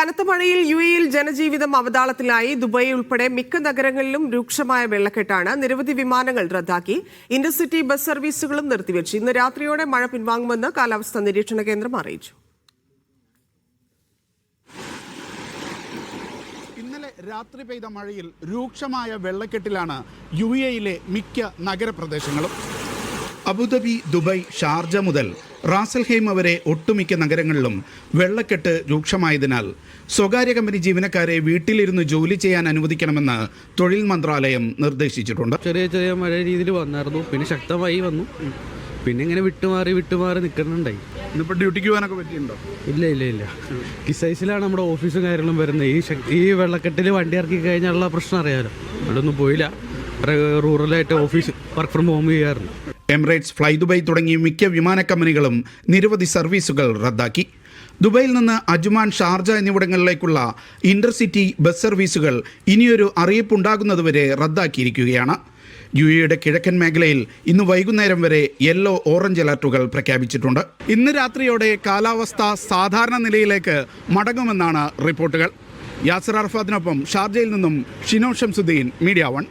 കനത്ത മഴയിൽ യു എയിൽ ജനജീവിതം അവതാളത്തിലായി ദുബായ് ഉൾപ്പെടെ മിക്ക നഗരങ്ങളിലും രൂക്ഷമായ വെള്ളക്കെട്ടാണ് നിരവധി വിമാനങ്ങൾ റദ്ദാക്കി. ഇന്റർസിറ്റി ബസ് സർവീസുകളും നിർത്തിവെച്ചു. ഇന്ന് രാത്രിയോടെ മഴ പിൻവാങ്ങുമെന്ന് കാലാവസ്ഥാ നിരീക്ഷണ കേന്ദ്രം അറിയിച്ചു. ഇന്നലെ രാത്രി പെയ്ത മഴയിൽ രൂക്ഷമായ വെള്ളക്കെട്ടിലാണ് യു എയിലെ മിക്ക നഗരപ്രദേശങ്ങളും. അബുദാബി ദുബായ് ഷാർജ മുതൽ റാസൽഹേം വരെ ഒട്ടുമിക്ക നഗരങ്ങളിലും വെള്ളക്കെട്ട് രൂക്ഷമായതിനാൽ സ്വകാര്യ കമ്പനി ജീവനക്കാരെ വീട്ടിലിരുന്ന് ജോലി ചെയ്യാൻ അനുവദിക്കണമെന്ന് തൊഴിൽ മന്ത്രാലയം നിർദ്ദേശിച്ചിട്ടുണ്ട്. ചെറിയ ചെറിയ മഴ രീതിയിൽ വന്നായിരുന്നു. പിന്നെ ശക്തമായി വന്നു. പിന്നെ ഇങ്ങനെ വിട്ടുമാറി വിട്ടുമാറി നിൽക്കുന്നുണ്ടായി. ഇന്നിപ്പോൾ ഡ്യൂട്ടിക്ക് പോകാനൊക്കെ പറ്റിയിട്ടുണ്ടോ? ഇല്ല ഇല്ല ഇല്ല. കിസൈസിലാണ് നമ്മുടെ ഓഫീസും കാര്യങ്ങളും വരുന്നത്. ഈ ശക്തി ഈ വെള്ളക്കെട്ടിൽ വണ്ടി ഇറക്കി കഴിഞ്ഞാലുള്ള പ്രശ്നം അറിയാമല്ലോ അവിടെ ഒന്നും പോയില്ല റൂറലായിട്ട് ഓഫീസ് വർക്ക് ഫ്രം ഹോം ചെയ്യാറുണ്ട്. എമിറേറ്റ്സ് ഫ്ലൈ ദുബായ് തുടങ്ങി മിക്ക വിമാന കമ്പനികളും നിരവധി സർവീസുകൾ റദ്ദാക്കി. ദുബായിൽ നിന്ന് അജ്മാൻ ഷാർജ എന്നിവിടങ്ങളിലേക്കുള്ള ഇന്റർസിറ്റി ബസ് സർവീസുകൾ ഇനിയൊരു അറിയിപ്പുണ്ടാകുന്നതുവരെ റദ്ദാക്കിയിരിക്കുകയാണ്. യു എയുടെ കിഴക്കൻ മേഖലയിൽ ഇന്ന് വൈകുന്നേരം വരെ യെല്ലോ ഓറഞ്ച് അലർട്ടുകൾ പ്രഖ്യാപിച്ചിട്ടുണ്ട്. ഇന്ന് രാത്രിയോടെ കാലാവസ്ഥ സാധാരണ നിലയിലേക്ക് മടങ്ങുമെന്നാണ് റിപ്പോർട്ടുകൾ. യാസർ അറഫാദിനൊപ്പം ഷാർജയിൽ നിന്നും ഷിനോ ഷംസുദ്ദീൻ മീഡിയ വൺ.